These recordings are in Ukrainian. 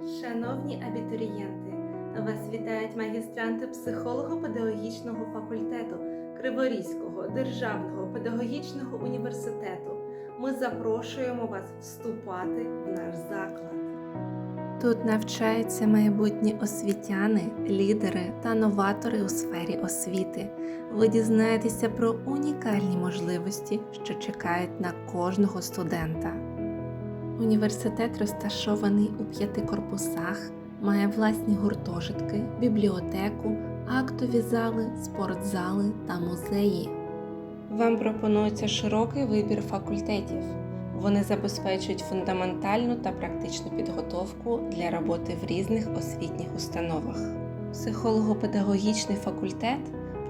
Шановні абітурієнти, вас вітають магістранти психолого-педагогічного факультету Криворізького державного педагогічного університету. Ми запрошуємо вас вступати в наш заклад. Тут навчаються майбутні освітяни, лідери та новатори у сфері освіти. Ви дізнаєтеся про унікальні можливості, що чекають на кожного студента. Університет розташований у п'яти корпусах, має власні гуртожитки, бібліотеку, актові зали, спортзали та музеї. Вам пропонується широкий вибір факультетів. Вони забезпечують фундаментальну та практичну підготовку для роботи в різних освітніх установах. Психолого-педагогічний факультет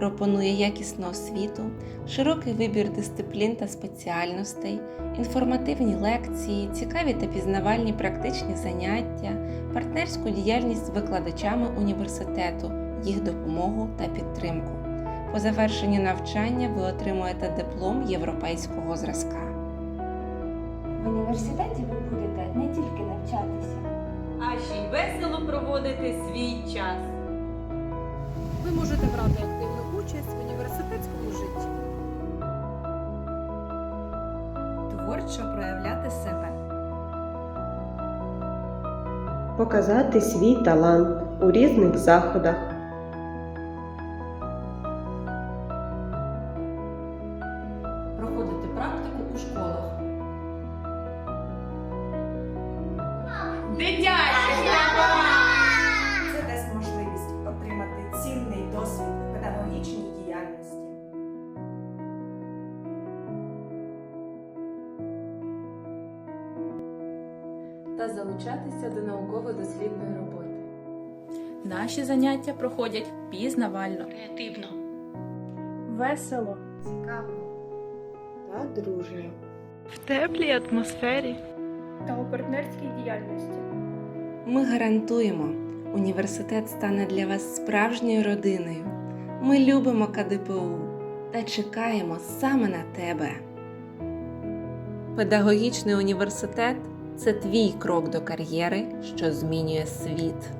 пропонує якісну освіту, широкий вибір дисциплін та спеціальностей, інформативні лекції, цікаві та пізнавальні практичні заняття, партнерську діяльність з викладачами університету, їх допомогу та підтримку. По завершенні навчання ви отримуєте диплом європейського зразка. В університеті ви будете не тільки навчатися. а ще й весело проводити свій час. Ви можете брати участь в університетському житті. творчо проявляти себе. показати свій талант у різних заходах, проходити практику у школах, Дитячі та залучатися до науково-дослідної роботи. Наші заняття проходять пізнавально. Креативно. Весело. цікаво та дружньо. В теплій атмосфері. Та у партнерській діяльності. Ми гарантуємо, університет стане для вас справжньою родиною. Ми любимо КДПУ та чекаємо саме на тебе. Педагогічний університет це твій крок до кар'єри, що змінює світ.